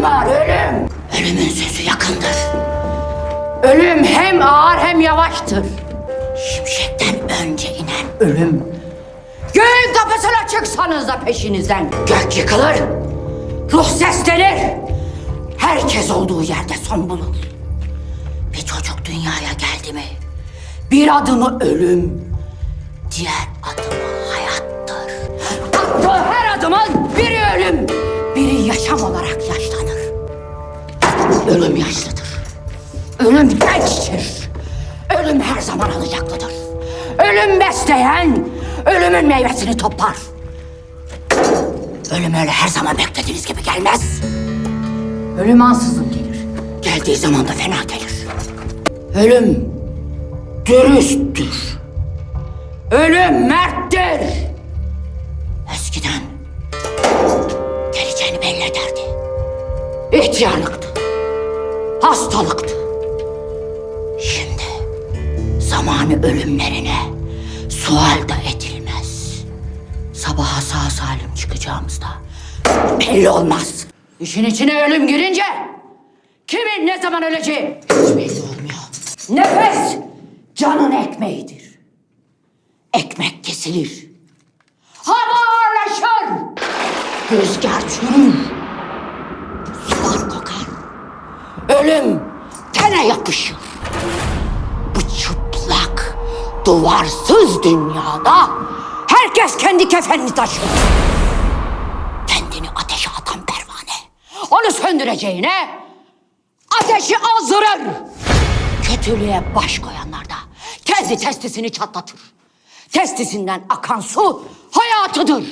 ölüm var ölüm. Ölümün sözü yakındır. Ölüm hem ağır hem yavaştır. Şimşekten önce inen ölüm. Göğün kapısına çıksanız da peşinizden gök yıkılır. Ruh seslenir. Herkes olduğu yerde son bulur. Bir çocuk dünyaya geldi mi? Bir adımı ölüm, diğer adımı hayattır. Attığı her adımın Ölüm yaşlıdır. Ölüm gençtir. Ölüm her zaman alacaklıdır. Ölüm besleyen, ölümün meyvesini toplar. Ölüm öyle her zaman beklediğiniz gibi gelmez. Ölüm ansızın gelir. Geldiği zaman da fena gelir. Ölüm dürüsttür. Ölüm merttir. Eskiden geleceğini belli ederdi. İhtiyarlıktı. Hastalıktı. Şimdi zamanı ölümlerine sual da edilmez. Sabaha sağ salim çıkacağımızda belli olmaz. İşin içine ölüm girince kimin ne zaman öleceği hiç belli olmuyor. Nefes canın ekmeğidir. Ekmek kesilir. Hava ağırlaşır. Rüzgar çürür. Ölüm tene yapışır. Bu çıplak, duvarsız dünyada herkes kendi kefenini taşır. Kendini ateşe atan pervane. Onu söndüreceğine ateşi azdırır. Kötülüğe baş koyanlar da kendi testisini çatlatır. Testisinden akan su hayatıdır.